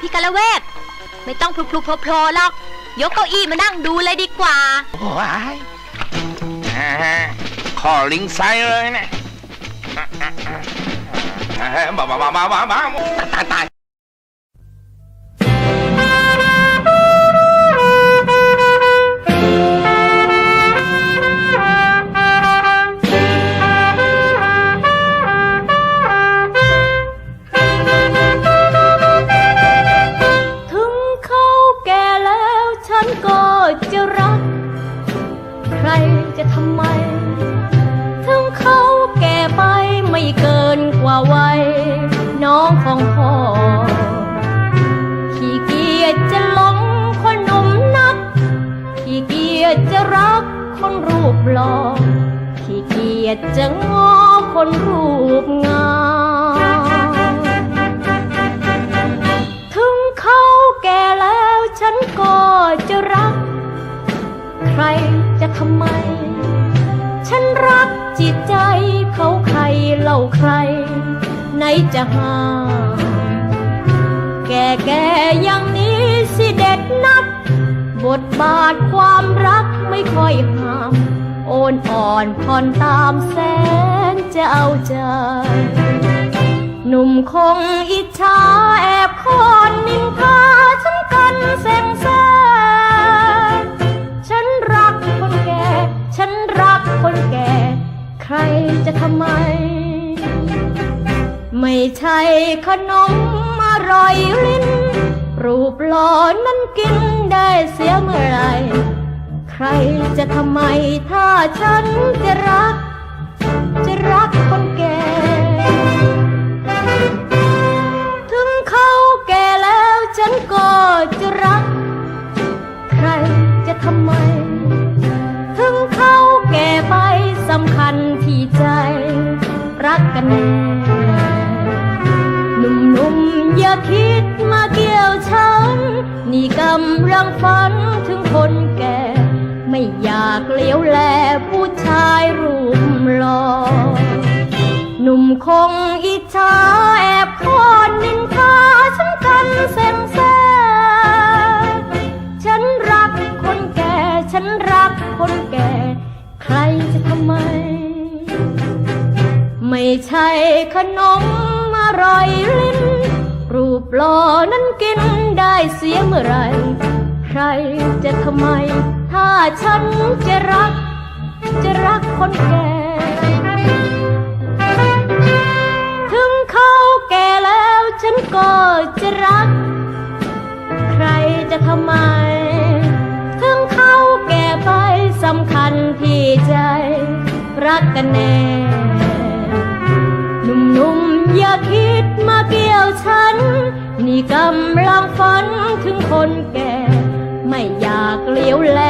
พี่กะละเวกไม่ต้องพลุกพลุกโผล่ๆหรอก ยกเก้าอี้มานั่งดูเลยดีกว่า โอ้ยอ่าขอลิงไซเลยนะอ่าบ้าบ้าบ้าบ้าบ้าบ้าตายตาย จะทำไม ถึงเขาแก่ไปไม่เกินกว่าวัยน้องของพ่อ ขี้เกียจจะหลงคนหนุ่มนัก ขี้เกียจจะรักคนรูปหล่อ ขี้เกียจจะง้อคนรูปงามถึงเขาแก่แล้วฉันก็จะรัก ใครจะทำไม จิตใจเขาใครเล่าใคร ไหนจะห้ามแก่แก่อย่างนี้สิเด็ดนัก บทบาทความรักไม่ค่อยห้าม โอนอ่อนผ่อนตามแสนจะเอาใจ หนุ่มคงอิจฉาแอบคอนนินทา จะทำไม ไม่ใช่ขนมอร่อยลิ้น รูปหล่อนั้นกินได้เสียเมื่อไร ใครจะทำไมถ้าฉันจะรัก หนุ่มๆอย่าคิดมาเกี่ยวฉัน นี่กำลังฝันถึงคนแก่ ไม่อยากเลี้ยวแลผู้ชายรูปหล่อหนุ่มคงอิจฉาแอบคอนนินทาฉันกันเซ็ง ไม่ใช่ขนมอร่อยลิ้น รูปหล่อนั้นกินได้เสียเมื่อไร ใครจะทำไม ถ้าฉันจะรัก จะรักคนแก่ ถึงเขาแก่แล้วฉันก็จะรัก ใครจะทำไม ถึงเขาแก่ไปสำคัญที่ใจ รักกันแน่ ฉัน นี่กำลังฝันถึงคนแก่ ไม่อยากเลี้ยวแล